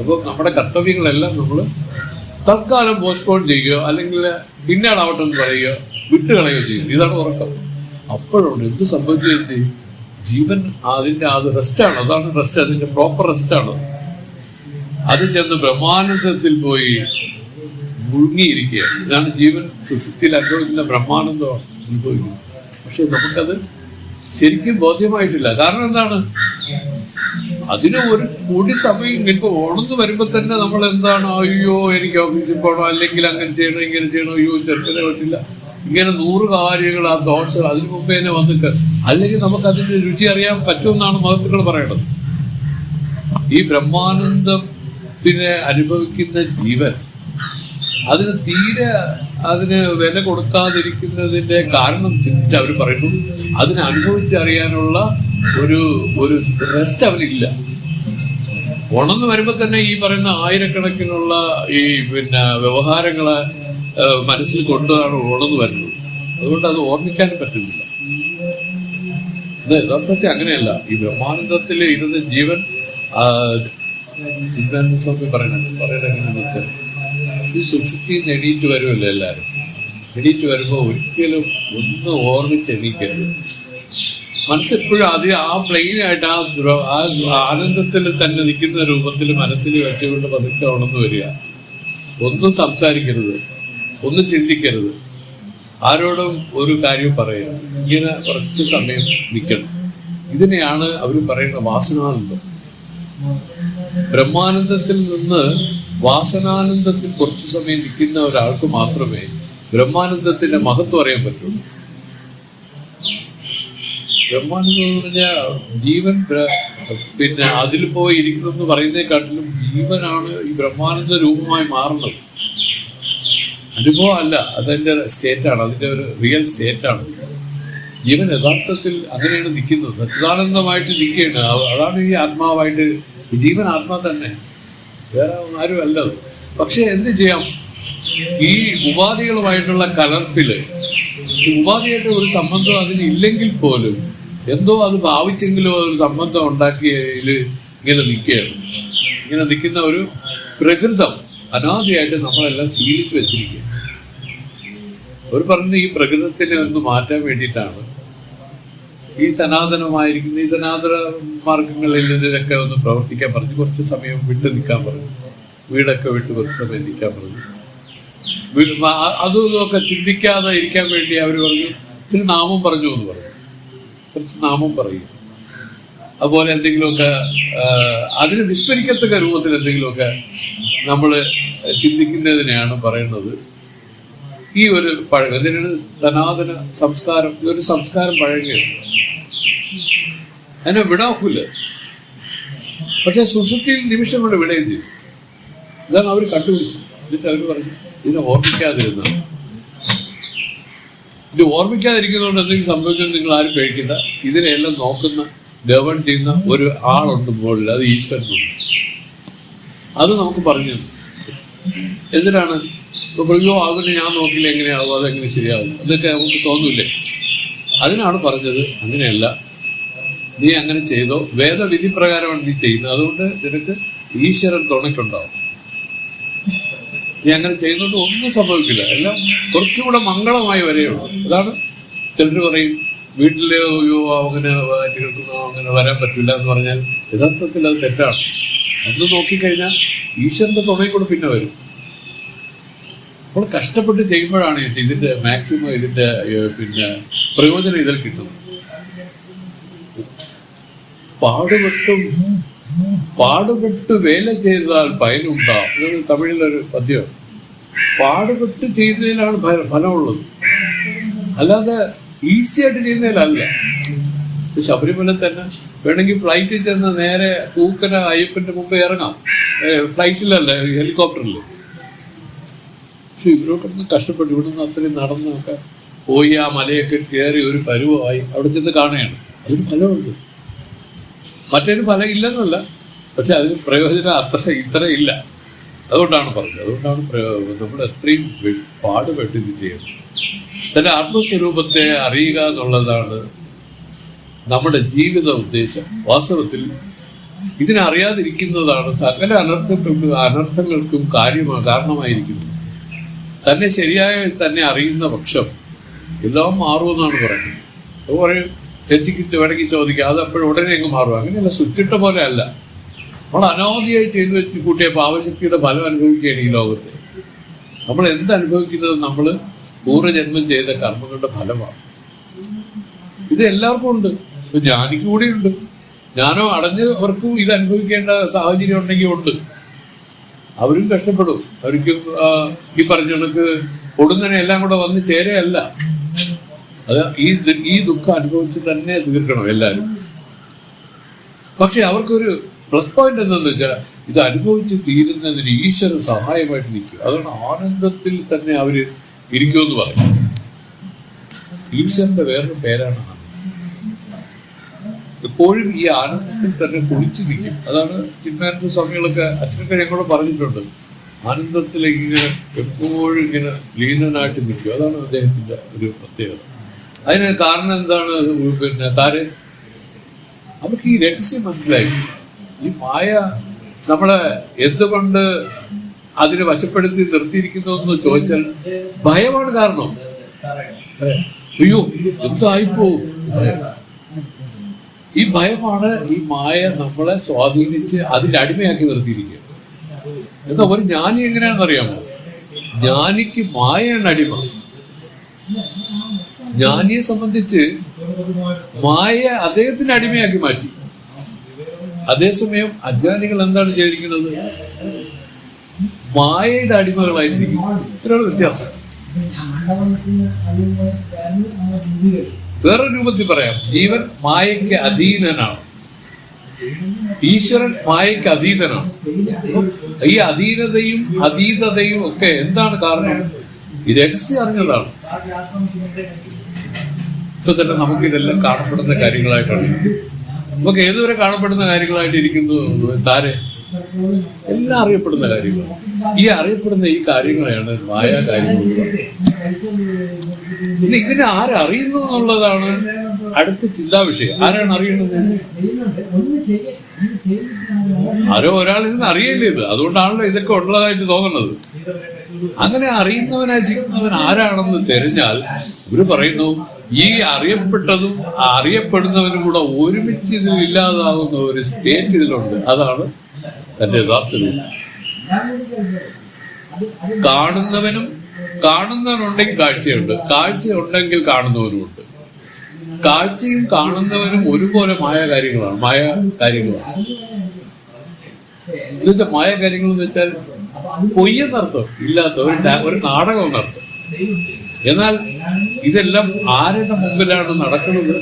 അപ്പോൾ നമ്മുടെ കർത്തവ്യങ്ങളെല്ലാം നമ്മൾ തൽക്കാലം പോസ്റ്റ്പോൺ ചെയ്യുകയോ അല്ലെങ്കിൽ പിന്നാടാവട്ടെ എന്ന് പറയുകയോ വിട്ടുകളയുകയോ ചെയ്യും ഇതാണ് ഉറക്കം. അപ്പോഴുണ്ട് എന്ത് സംഭവിച്ചു വെച്ച് ജീവൻ അതിന്റെ അത് റെസ്റ്റാണ് അതാണ് റെസ്റ്റ് അതിന്റെ പ്രോപ്പർ റെസ്റ്റാണ് അത് ചെന്ന് ബ്രഹ്മാനന്ദത്തിൽ പോയി മുഴുങ്ങിയിരിക്കുകയാണ് ഇതാണ് ജീവൻ. സുഷുപ്തിയിൽ അനുഭവിക്കുന്ന. ബ്രഹ്മാനന്ദമാണ് അനുഭവിക്കുന്നത് പക്ഷെ നമുക്കത് ശരിക്കും ബോധ്യമായിട്ടില്ല. കാരണം എന്താണ്? അതിന് ഒരു കൂടി സമയം ഇപ്പൊ ഓണെന്ന് വരുമ്പോ തന്നെ നമ്മൾ എന്താണ് അയ്യോ എനിക്ക് ഓഫീസിൽ പോകണം അല്ലെങ്കിൽ അങ്ങനെ ചെയ്യണം ഇങ്ങനെ ചെയ്യണം അയ്യോ ചെറുക്കനെ പറ്റില്ല ഇങ്ങനെ നൂറ് കാര്യങ്ങൾ ആ ദോഷം അതിന് മുമ്പേ തന്നെ വന്നിട്ട് അല്ലെങ്കിൽ നമുക്ക് അതിന്റെ രുചി അറിയാൻ പറ്റുമെന്നാണ് മഹത്തുക്കൾ പറയണത് ഈ ബ്രഹ്മാനന്ദത്തിനെ അനുഭവിക്കുന്ന ജീവൻ അതിന് തീരെ അതിന് വില കൊടുക്കാതിരിക്കുന്നതിന്റെ കാരണം ചിന്തിച്ച് അവർ പറയുന്നു. അതിനെ അനുഭവിച്ചറിയാനുള്ള ഒരു ഒരു റെസ്റ്റ് അവരില്ല. ഉണർന്നു വരുമ്പോൾ തന്നെ ഈ പറയുന്ന ആയിരക്കണക്കിനുള്ള ഈ പിന്നെ വ്യവഹാരങ്ങളെ മനസ്സിൽ കൊണ്ടുവരാണ് ഉണർന്നു വരുന്നത്. അതുകൊണ്ട് അത് ഓർമ്മിക്കാൻ പറ്റുന്നില്ല. യഥാർത്ഥത്തിൽ അങ്ങനെയല്ല. ഈ ബ്രഹ്മാനന്ദത്തിൽ ഇരുന്ന ജീവൻ ആ, പറയണം പറയണ എങ്ങനെയാണെന്ന് വെച്ചാൽ ഈ സുഷുപ്തി എണീറ്റ് വരുമല്ലോ എല്ലാവരും എണീറ്റ് വരുമ്പോൾ ഒരിക്കലും ഒന്ന് ഓർമ്മിച്ച് എണീക്കരുത്. മനസ്സെപ്പോഴും അത് ആ പ്ലെയിനായിട്ട് ആ ആ ആനന്ദത്തിൽ തന്നെ നിൽക്കുന്ന രൂപത്തിൽ മനസ്സിൽ വെച്ചുകൊണ്ട് പതുക്കെ ഉണർന്നു വരിക. ഒന്നും സംസാരിക്കരുത്. ഒന്നും ചിന്തിക്കരുത്. ആരോടും ഒരു കാര്യം പറയരുത്. ഇങ്ങനെ കുറച്ച് സമയം നിൽക്കണം. ഇതിനെയാണ് അവർ പറയുന്ന വാസനാനന്ദം. ബ്രഹ്മാനന്ദത്തിൽ നിന്ന് വാസനാനന്ദത്തിൽ കുറച്ചു സമയം നിൽക്കുന്ന ഒരാൾക്ക് മാത്രമേ ബ്രഹ്മാനന്ദത്തിന്റെ മഹത്വം അറിയാൻ പറ്റുള്ളൂ ബ്രഹ്മാനന്ദം എന്ന് പറഞ്ഞാൽ ജീവൻ പിന്നെ അതിൽ പോയി ഇരിക്കുന്നു എന്ന് പറയുന്നതിനെക്കാട്ടിലും ജീവനാണ് ഈ ബ്രഹ്മാനന്ദ രൂപമായി മാറുന്നത്. അനുഭവം അല്ല അതെന്റെ സ്റ്റേറ്റാണ് അതിന്റെ ഒരു റിയൽ സ്റ്റേറ്റാണ്. ജീവൻ യഥാർത്ഥത്തിൽ അങ്ങനെയാണ് നിൽക്കുന്നത്. സച്ചിദാനന്ദമായിട്ട് നിൽക്കുകയാണ്. അതാണ് ഈ ആത്മാവായിട്ട് ജീവൻ ആത്മാ തന്നെ. വേറെ ആരും അല്ലത് പക്ഷെ എന്ത് ചെയ്യാം? ഈ ഉപാധികളുമായിട്ടുള്ള കലർപ്പിൽ ഈ ഉപാധിയായിട്ട് ഒരു സംബന്ധം അതിന് ഇല്ലെങ്കിൽ പോലും എന്തോ അത് ഭാവിച്ചെങ്കിലും ഒരു സംബന്ധം ഉണ്ടാക്കിയതിൽ ഇങ്ങനെ നിൽക്കുകയാണ്. ഇങ്ങനെ നിൽക്കുന്ന ഒരു പ്രകൃതം അനാദിയായിട്ട് നമ്മളെല്ലാം ശീലിച്ചു വെച്ചിരിക്കുക അവർ പറഞ്ഞ ഈ പ്രകൃതത്തിനെ ഒന്ന് മാറ്റാൻ വേണ്ടിയിട്ടാണ് ഈ സനാതനമായിരിക്കുന്ന ഈ സനാതന മാർഗങ്ങളിൽ നിന്നൊക്കെ ഒന്ന് പ്രവർത്തിക്കാൻ പറഞ്ഞു. കുറച്ച് സമയം വിട്ടു നിൽക്കാൻ പറഞ്ഞു. വീടൊക്കെ വിട്ട് കുറച്ച് സമയം നിൽക്കാൻ പറഞ്ഞു. അതും ഇതൊക്കെ ചിന്തിക്കാതെ ഇരിക്കാൻ വേണ്ടി അവർ പറഞ്ഞു ഇത്തിരി നാമം പറഞ്ഞു എന്ന് പറഞ്ഞു. കുറച്ച് നാമം പറയും. അതുപോലെ എന്തെങ്കിലുമൊക്കെ അതിന് വിസ്മരിക്കത്തക്ക രൂപത്തിൽ എന്തെങ്കിലുമൊക്കെ നമ്മൾ ചിന്തിക്കുന്നതിനെയാണ് പറയുന്നത്. ഈ ഒരു പഴക ഇതിനൊരു സനാതന സംസ്കാരം ഈ ഒരു സംസ്കാരം പഴകുകയാണ് അതിനെ വിടാക്കൂല പക്ഷെ സുഷുപ്തിയിൽ നിമിഷം കൊണ്ട് വിടയും ചെയ്തു. ഇതാണ് അവർ കണ്ടുപിടിച്ചത്. എന്നിട്ട് അവർ പറഞ്ഞു ഇതിനെ ഓർമ്മിക്കാതിരുന്നാണ് ഇത് ഓർമ്മിക്കാതിരിക്കുന്നതുകൊണ്ട് എന്തെങ്കിലും സംഭവിക്കുന്നത് നിങ്ങൾ ആരും പേടിക്കണ്ട. ഇതിനെല്ലാം നോക്കുന്ന ഗവൺ ചെയ്യുന്ന ഒരു ആളുണ്ട് മുകളിൽ അത് ഈശ്വരനുണ്ട്. അത് നമുക്ക് പറഞ്ഞു. എന്തിനാണ് അയ്യോ അവന് ഞാൻ നോക്കില്ല എങ്ങനെയാവും അതെങ്ങനെ ശരിയാവും എന്നൊക്കെ നമുക്ക് തോന്നൂലേ അതിനാണ് പറഞ്ഞത് അങ്ങനെയല്ല. നീ അങ്ങനെ ചെയ്തോ? വേദവിധി പ്രകാരമാണ് നീ ചെയ്യുന്നത്. അതുകൊണ്ട് നിനക്ക് ഈശ്വരൻ തുണയ്ക്കുണ്ടാവും. നീ അങ്ങനെ ചെയ്യുന്നതുകൊണ്ട് ഒന്നും സംഭവിക്കില്ല. എല്ലാം കുറച്ചുകൂടെ മംഗളമായി വരെയുള്ളൂ. അതാണ് ചിലർ പറയും വീട്ടിലെ അയ്യോ അങ്ങനെ കിടക്കുന്നു അങ്ങനെ വരാൻ പറ്റില്ല എന്ന് പറഞ്ഞാൽ യഥാർത്ഥത്തിൽ അത് തെറ്റാണ്. അന്ന് നോക്കിക്കഴിഞ്ഞാൽ ഈശ്വരന്റെ തുണയും കൂടെ പിന്നെ വരും. നമ്മൾ കഷ്ടപ്പെട്ട് ചെയ്യുമ്പോഴാണ് ഇതിന്റെ മാക്സിമം ഇതിന്റെ പിന്നെ പ്രയോജനം ഇതിൽ കിട്ടുന്നത്. പാടുപെട്ടും പാടുപെട്ട് വേല ചെയ്താൽ ഫലമുണ്ടാവും തമിഴിലൊരു പദ്യം. പാടുപെട്ട് ചെയ്യുന്നതിലാണ് ഫലമുള്ളത്. അല്ലാതെ ഈസി ആയിട്ട് ചെയ്യുന്നതിലല്ല. ശബരിമല തന്നെ. വേണമെങ്കിൽ ഫ്ലൈറ്റിൽ ചെന്ന് നേരെ തൂക്കന അയ്യപ്പന്റെ മുമ്പ് ഇറങ്ങാം. ഫ്ലൈറ്റിലല്ല ഹെലികോപ്റ്ററിൽ പക്ഷെ ഇവരോട്ടൊന്ന് കഷ്ടപ്പെട്ടു ഇവിടുന്ന് അത്രയും നടന്നൊക്കെ പോയി ആ മലയൊക്കെ കയറി ഒരു പരുവമായി അവിടെ ചെന്ന് കാണുകയാണ്. അതിന് ഫലമുണ്ട്. മറ്റൊരു ഫലം ഇല്ലെന്നല്ല. പക്ഷെ അതിന് പ്രയോജനം അത്ര ഇത്ര ഇല്ല. അതുകൊണ്ടാണ് പറഞ്ഞത്. അതുകൊണ്ടാണ് നമ്മൾ എത്രയും വെ- പാടുപെട്ട് ഇത് ചെയ്യുന്നത്. തന്റെ ആത്മസ്വരൂപത്തെ അറിയുക എന്നുള്ളതാണ് നമ്മുടെ ജീവിത ഉദ്ദേശം. വാസ്തവത്തിൽ ഇതിനറിയാതിരിക്കുന്നതാണ് സകല അനർത്ഥങ്ങൾക്കും അനർത്ഥങ്ങൾക്കും കാര്യമാ കാരണമായിരിക്കുന്നത്. തന്നെ ശരിയായ തന്നെ അറിയുന്ന പക്ഷം എല്ലാം മാറുമെന്നാണ് പറയുന്നത്. അപ്പോൾ പറയും ചേച്ചിക്ക് വേണമെങ്കിൽ ചോദിക്കാം അത് അപ്പോഴും ഉടനെ അങ്ങ് മാറും. അങ്ങനെയല്ല സ്വിച്ചിട്ട പോലെ അല്ല. നമ്മൾ അനവധിയായി ചെയ്തു വെച്ച് കൂട്ടിയ പാവശക്തിയുടെ ഫലം അനുഭവിക്കുകയാണ് ഈ ലോകത്ത്. നമ്മൾ എന്ത് അനുഭവിക്കുന്നത് നമ്മൾ പൂർവജന്മം ചെയ്ത കർമ്മങ്ങളുടെ ഫലമാണ്. ഇത് എല്ലാവർക്കും ഉണ്ട്. ജ്ഞാനിക്ക് ഞാനോ ഉണ്ട്. ജ്ഞാനം അടഞ്ഞവർക്കും ഇത് അനുഭവിക്കേണ്ട സാഹചര്യം ഉണ്ടെങ്കിൽ ഉണ്ട്. അവരും കഷ്ടപ്പെടും. അവർക്ക് ആ, ഈ പറഞ്ഞ കണക്ക് ഒടുന്നനെ എല്ലാം കൂടെ വന്ന് ചേരയല്ല. അത് ഈ ഈ ദുഃഖം അനുഭവിച്ച് തന്നെ തീർക്കണം എല്ലാവരും. പക്ഷെ അവർക്കൊരു പ്ലസ് പോയിന്റ് എന്തെന്ന് വെച്ചാൽ ഇത് അനുഭവിച്ച് തീരുന്നതിന് ഈശ്വരൻ സഹായമായിട്ട് നിൽക്കും. അതാണ് ആനന്ദത്തിൽ തന്നെ അവർ ഇരിക്കുമെന്ന് പറയും ഈശ്വരന്റെ വേറൊരു പേരാണ് ആനന്ദം എപ്പോഴും ഈ ആനന്ദത്തിൽ തന്നെ കുളിച്ചു നിൽക്കും. അതാണ് ചിന്മാനന്ദ സ്വാമികളൊക്കെ അച്ഛനൊക്കെ ഞങ്ങളോട് പറഞ്ഞിട്ടുണ്ട്. ആനന്ദത്തിലേക്ക് ഇങ്ങനെ എപ്പോഴും ഇങ്ങനെ ലീനനായിട്ട് നിൽക്കും. അതാണ് അദ്ദേഹത്തിന്റെ ഒരു പ്രത്യേകത. അതിന് കാരണം എന്താണ്? പിന്നെ താരെ അവർക്ക് ഈ രഹസ്യം മനസ്സിലായി. ഈ മായ നമ്മളെ എന്തുകൊണ്ട് അതിനെ വശപ്പെടുത്തി നിർത്തിയിരിക്കുന്നു എന്ന് ചോദിച്ചാൽ ഭയമാണ് കാരണം. അയ്യോ എന്തായിപ്പോ. ഈ ഭയമാണ് ഈ മായ നമ്മളെ സ്വാധീനിച്ച് അതിന്റെ അടിമയാക്കി നിർത്തിയിരിക്കുക. എന്നാ ഒരു ജ്ഞാനി എങ്ങനെയാണെന്ന് അറിയാമോ? ജ്ഞാനിക്ക് മായയാണ് അടിമ. ജ്ഞാനിയെ സംബന്ധിച്ച് മായ അദ്ദേഹത്തിന് അടിമയാക്കി മാറ്റി. അതേസമയം അജ്ഞാനികൾ എന്താണ് ചെയ്തിരിക്കുന്നത് മായയുടെ അടിമകളായിരിക്കും. ഇത്രയുള്ള വ്യത്യാസം. വേറെ രൂപത്തിൽ പറയാം. ജീവൻ മായയ്ക്ക് അധീനനാണ് ഈശ്വരൻ മായയ്ക്ക് അതീതനാണ്. ഈ അധീനതയും അതീതതയും ഒക്കെ എന്താണ് കാരണം? ഈ രഹസ്യം അറിഞ്ഞതാണ്. ഇപ്പൊ തന്നെ നമുക്ക് ഇതെല്ലാം കാണപ്പെടുന്ന കാര്യങ്ങളായിട്ടാണ്. നമുക്ക് ഏതുവരെ കാണപ്പെടുന്ന കാര്യങ്ങളായിട്ട് ഇരിക്കുന്നു താരെ? എല്ലാം അറിയപ്പെടുന്ന കാര്യങ്ങൾ ഈ അറിയപ്പെടുന്ന ഈ കാര്യങ്ങളെയാണ് മായ കാര്യങ്ങൾ. പിന്നെ ഇതിനെ ആരറിയുന്നു എന്നുള്ളതാണ് അടുത്ത ചിന്താ വിഷയം. ആരാണ് അറിയുന്നത്? ആരോ ഒരാളിരുന്ന് അറിയില്ല ഇത്? അതുകൊണ്ടാണല്ലോ ഇതൊക്കെ ഉള്ളതായിട്ട് തോന്നുന്നത്. അങ്ങനെ അറിയുന്നവനായിരിക്കുന്നവൻ ആരാണെന്ന് തെരഞ്ഞാൽ ഇവർ പറയുന്നു ഈ അറിയപ്പെട്ടതും അറിയപ്പെടുന്നവനും കൂടെ ഒരുമിച്ച് ഇതിൽ ഇല്ലാതാകുന്ന ഒരു സ്റ്റേറ്റ് ഇതിലുണ്ട്. അതാണ് തന്റെ യഥാർത്ഥ കാണുന്നവനും കാണുന്നവനുണ്ടെങ്കിൽ കാഴ്ചയുണ്ട്. കാഴ്ചയുണ്ടെങ്കിൽ കാണുന്നവരുമുണ്ട് കാഴ്ചയും കാണുന്നവരും ഒരുപോലെ മായ കാര്യങ്ങളാണ്. മായ കാര്യങ്ങളാണ്. എന്നുവെച്ചാൽ മായ കാര്യങ്ങൾ എന്ന് വെച്ചാൽ പൊയ്യെന്നർത്ഥം ഇല്ലാത്ത ഒരു ഒരു നാടകം എന്നർത്ഥം. എന്നാൽ ഇതെല്ലാം ആരുടെ മുമ്പിലാണ് നടക്കുന്നത്?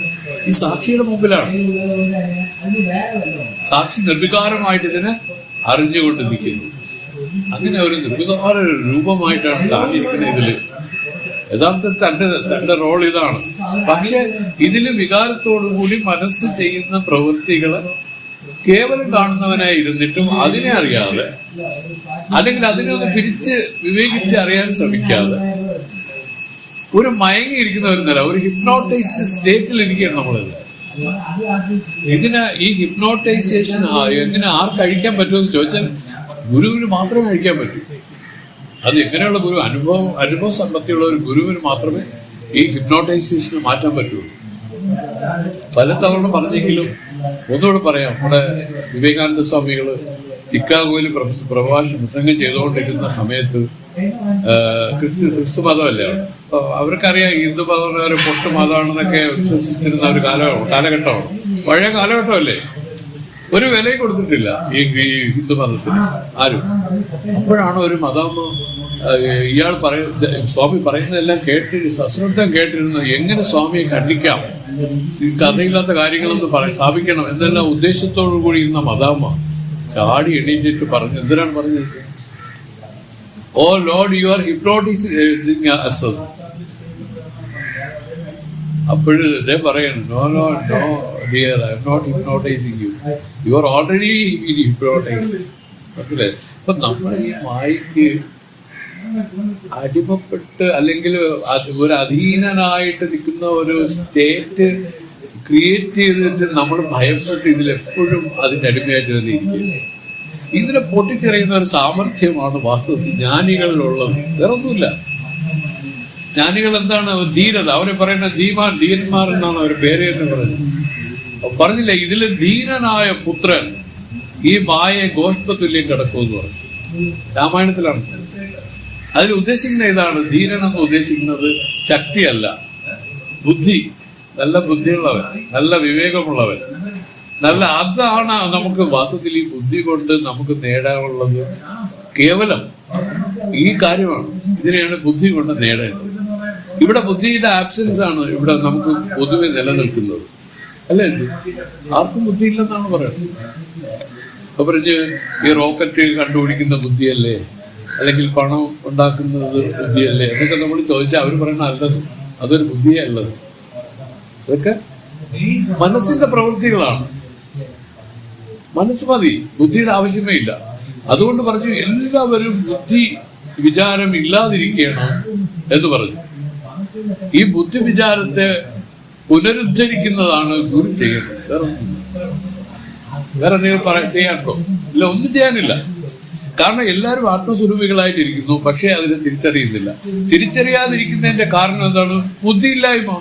ഈ സാക്ഷിയുടെ മുമ്പിലാണ്. സാക്ഷി നിർവികാരമായിട്ട് ഇതിനെ അറിഞ്ഞുകൊണ്ട് നിൽക്കുന്നു അങ്ങനെ ഒരു നിർവികാര രൂപമായിട്ടാണ് താനിരിക്കുന്നത് ഇതിൽ. യഥാർത്ഥത്തിൽ തന്റെ തന്റെ റോൾ ഇതാണ്. പക്ഷെ വികാരത്തോടു കൂടി മനസ്സ് ചെയ്യുന്ന പ്രവൃത്തികൾ കേവലം കാണുന്നവനായി ഇരുന്നിട്ടും അതിനെ അറിയാതെ അല്ലെങ്കിൽ അതിനെ ഒന്ന് പിരിച്ച് വിവേകിച്ച് അറിയാൻ ശ്രമിക്കാതെ ഒരു മയങ്ങിയിരിക്കുന്ന ഒരു നില ഒരു ഹിപ്നോട്ടൈസ്ഡ് സ്റ്റേറ്റിൽ ഇരിക്കുകയാണ് നമ്മളിത്. ഇതിന് ഈ ഹിപ്നോട്ടൈസേഷൻ എങ്ങനെ ആർക്ക് കഴിക്കാൻ പറ്റുമെന്ന് ചോദിച്ചാൽ ഗുരുവിന് മാത്രമേ കഴിക്കാൻ പറ്റൂ. അത് എങ്ങനെയുള്ള ഗുരു അനുഭവം അനുഭവ സമ്പത്തിയുള്ള ഒരു ഗുരുവിന് മാത്രമേ ഈ ഹിപ്നോട്ടൈസേഷന് മാറ്റാൻ പറ്റുള്ളൂ പല തവണ പറഞ്ഞെങ്കിലും ഒന്നുകൂടെ പറയാം. നമ്മുടെ വിവേകാനന്ദ സ്വാമികൾ ചിക്കാഗോയിൽ പ്രഭ- പ്രഭാഷണം പ്രസംഗം ചെയ്തുകൊണ്ടിരുന്ന സമയത്ത് ക്രിസ്ത്യ ക്രിസ്തു മതമല്ലേ. അവർക്കറിയാം ഹിന്ദു മതം പൊട്ടു മതമാണെന്നൊക്കെ വിശ്വസിച്ചിരുന്ന ഒരു കാലമാണ് കാലഘട്ടമാണ്. പഴയ കാലഘട്ടമല്ലേ? ഒരു വില കൊടുത്തിട്ടില്ല ഈ ഹിന്ദു മതത്തിന്. ആരും. അപ്പോഴാണ് ഒരു മതം ഇയാൾ പറയുന്ന സ്വാമി പറയുന്നതെല്ലാം കേട്ടി സശ്രദ്ധം കേട്ടിരുന്നു എങ്ങനെ സ്വാമിയെ ഖണ്ഡിക്കാം? ഈ കഥയില്ലാത്ത കാര്യങ്ങളൊന്ന് പറ സ്ഥാപിക്കണം എന്നെല്ലാം ഉദ്ദേശത്തോടു കൂടി ഇരുന്ന മതാമ്മ ചാടി എണീറ്റിട്ട് പറഞ്ഞു എന്തിനാണ് പറഞ്ഞത് ഓ lord you are hypnotising us. അപ്പോഴ് ഇതേ പറയണം no no no dear I'm not hypnotising you you are already hypnotised മനസ്സിലായി? അപ്പൊ നമ്മൾ ഈ മായക്ക് അടിമപ്പെട്ട് അല്ലെങ്കിൽ ഒരു അധീനനായിട്ട് നിൽക്കുന്ന ഒരു സ്റ്റേറ്റ് ക്രിയേറ്റ് ചെയ്തിട്ട് നമ്മൾ ഭയപ്പെട്ട് ഇതിലെപ്പോഴും അതിന്റെ അടിമയായിട്ട് തന്നെ ഇരിക്കുക ഇതിനെ പൊട്ടിച്ചെറിയുന്ന ഒരു സാമർഥ്യമാണ് വാസ്തവത്തിൽ ജ്ഞാനികളിലുള്ളത്. വേറെ ഒന്നുമില്ല ജ്ഞാനികൾ എന്താണ് ധീരത. അവരെ പറയുന്ന ധീമാൻ ധീരന്മാർ എന്നാണ് അവർ പേര് എന്ന് പറയുന്നത്. പറഞ്ഞില്ലേ ഇതിലെ ധീരനായ പുത്രൻ ഈ മായയെ ഗോഷ്പതുല്യം കിടക്കുമെന്ന് പറഞ്ഞു. രാമായണത്തിലാണ്. അതിൽ ഉദ്ദേശിക്കുന്ന ഇതാണ് ധീരൻ എന്ന് ഉദ്ദേശിക്കുന്നത് ശക്തിയല്ല. ബുദ്ധി. നല്ല ബുദ്ധിയുള്ളവൻ. നല്ല വിവേകമുള്ളവൻ. നല്ല അതാണ് നമുക്ക് വാസ്തുവിൽ ഈ ബുദ്ധി കൊണ്ട് നമുക്ക് നേടാനുള്ളത് കേവലം ഈ കാര്യമാണ്. ഇതിനെയാണ് ബുദ്ധി കൊണ്ട് നേടേണ്ടത്. ഇവിടെ ബുദ്ധിയുടെ ആബ്സെൻസ് ആണ് ഇവിടെ നമുക്ക് പൊതുവെ നിലനിൽക്കുന്നത്. അല്ലേ? ആർക്കും ബുദ്ധിയില്ലെന്നാണ് പറയുന്നത്. പറഞ്ഞ് ഈ റോക്കറ്റ് കണ്ടുപിടിക്കുന്ന ബുദ്ധിയല്ലേ? അല്ലെങ്കിൽ പണം ഉണ്ടാക്കുന്നത് ബുദ്ധിയല്ലേ? എന്നൊക്കെ നമ്മൾ ചോദിച്ചാൽ അവർ പറയണ അല്ലത് അതൊരു ബുദ്ധിയേ അല്ലത് ഇതൊക്കെ മനസ്സിന്റെ പ്രവൃത്തികളാണ്. മനസ്സ് മതി. ബുദ്ധിയുടെ ആവശ്യമേ ഇല്ല. അതുകൊണ്ട് പറഞ്ഞു എല്ലാവരും ബുദ്ധി വിചാരം ഇല്ലാതിരിക്കണം എന്ന് പറഞ്ഞു. ഈ ബുദ്ധി വിചാരത്തെ പുനരുദ്ധരിക്കുന്നതാണ് ഗുരു ചെയ്യുന്നത്. വേറെ. വേറെ എന്തെങ്കിലും പറയാ ചെയ്യാട്ടോ ഇല്ല ഒന്നും ചെയ്യാനില്ല. കാരണം എല്ലാവരും ആത്മസ്വരൂപികളായിട്ടിരിക്കുന്നു. പക്ഷേ അതിനെ തിരിച്ചറിയുന്നില്ല. തിരിച്ചറിയാതിരിക്കുന്നതിന്റെ കാരണം എന്താണ്? ബുദ്ധിയില്ലായ്മ.